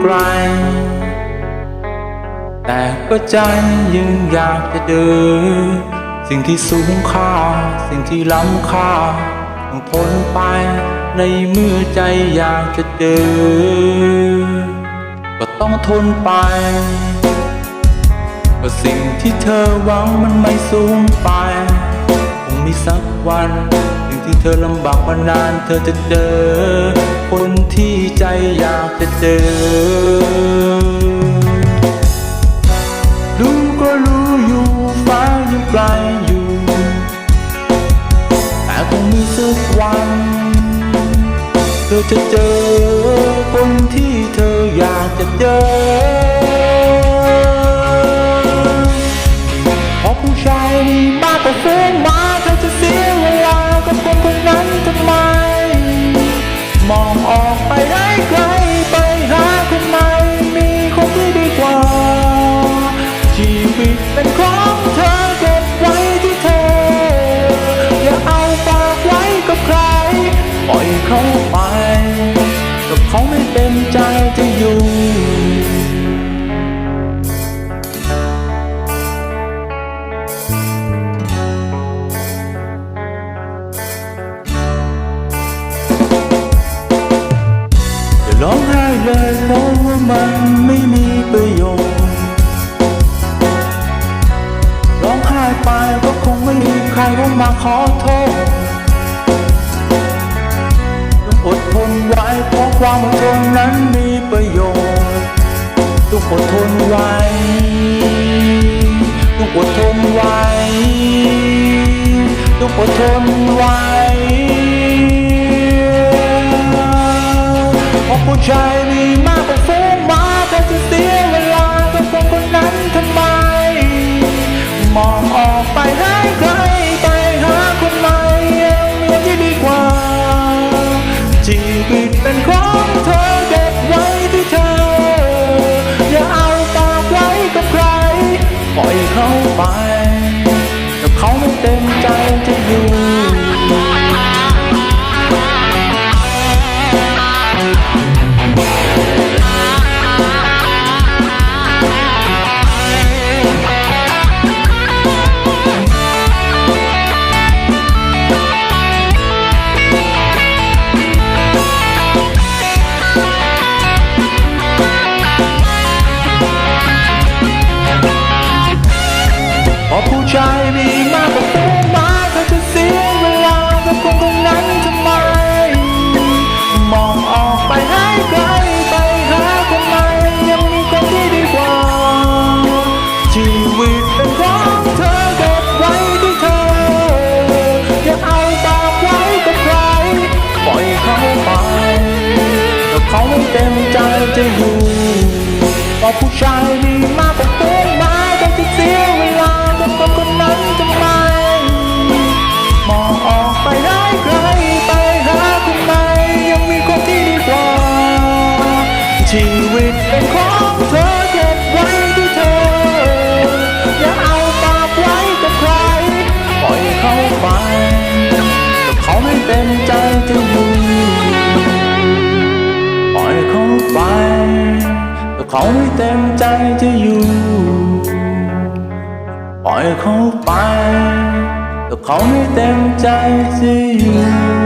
ไกล แต่ก็ใจยังอยากจะเดิน สิ่งที่สูงค่า สิ่งที่ล้ำค่าต้องทนไปในเมื่อใจอยากจะเดิน ก็ต้องทนไปก็สิ่งที่เธอหวังมันไม่สูงไปคงมีสักวัน สิ่งที่เธอลำบากมานานเธอจะเจอ คนที่ใจอยากจะเจอรู้ก็รู้อยู่ฟ้ายังไกลอยู่ แต่คงมีสักวัน เธอจะเจอ เขาไปกับเขาไม่เต็มใจจะอยู่จะร้องไห้เลยเพราะว่ามันไม่มีประโยชน์ ไว้เพราะความอดทนนั้นมีประโยชน์ต้องอดทนไว้ เป็นของเธอเก็บไว้ที่เธอ อย่าเอาปากไว้กับใคร ปล่อยเขาไป จะอยู่พราผู้ชายมีมากกว่าฝูงม้าเธอจะเสียเวลากับคนคนนั้นทำไมมองออกไปได้ไกลไปหาคนใหม่ยังมีคนที่ดีกว่าชีวิตเป็นคน เขาไม่เต็มใจจะอยู่ ปล่อยเขาไปแต่เขาไม่เต็มใจจะอยู่